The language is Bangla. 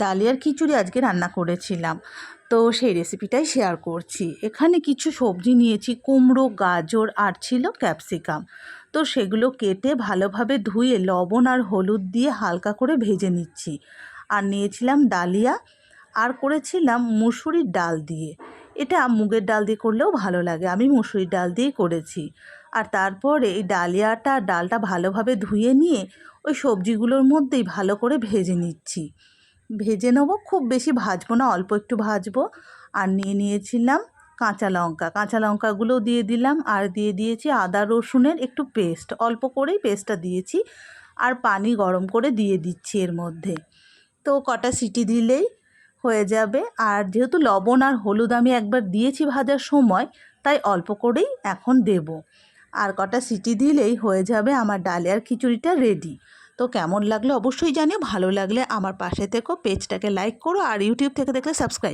ডালিয়ার খিচুড়ি আজকে রান্না করেছিলাম। তো সেই রেসিপিটাই শেয়ার করছি। এখানে কিছু সবজি নিয়েছি, কুমড়ো, গাজর, আর ছিল ক্যাপসিকাম তো সেগুলো কেটে ভালোভাবে ধুয়ে লবণ আর হলুদ দিয়ে হালকা করে ভেজে নিচ্ছি। আর নিয়েছিলাম ডালিয়া, আর করেছিলাম মুসুরির ডাল দিয়ে। এটা মুগের ডাল দিয়ে করলেও ভালো লাগে, আমি মুসুরির ডাল দিয়েই করেছি। আর তারপরে এই ডালিয়াটা, ডালটা ভালোভাবে ধুয়ে নিয়ে ওই সবজিগুলোর মধ্যেই ভালো করে ভেজে নিচ্ছি। ভেজে নেব, খুব বেশি ভাজবো না, অল্প একটু ভাজবো। আর নিয়ে নিয়েছিলাম কাঁচা লঙ্কা। কাঁচা লঙ্কাগুলোও দিয়ে দিলাম, আর দিয়ে দিয়েছি আদা রসুনের একটু পেস্ট। অল্প করেই পেস্টটা দিয়েছি, আর পানি গরম করে দিয়ে দিচ্ছি এর মধ্যে। তো কটা সিটি দিলেই হয়ে যাবে। আর যেহেতু লবণ আর হলুদ আমি একবার দিয়েছি ভাজার সময়, তাই অল্প করেই এখন দেব। আর কটা সিটি দিলেই হয়ে যাবে আমার ডালিয়ার খিচুড়িটা রেডি। তো কেমন লাগল অবশ্যই জানিও, ভালো লাগলে আমার পাশে থেকো, পেজটাকে লাইক করো আর ইউটিউব থেকে দেখলে সাবস্ক্রাইব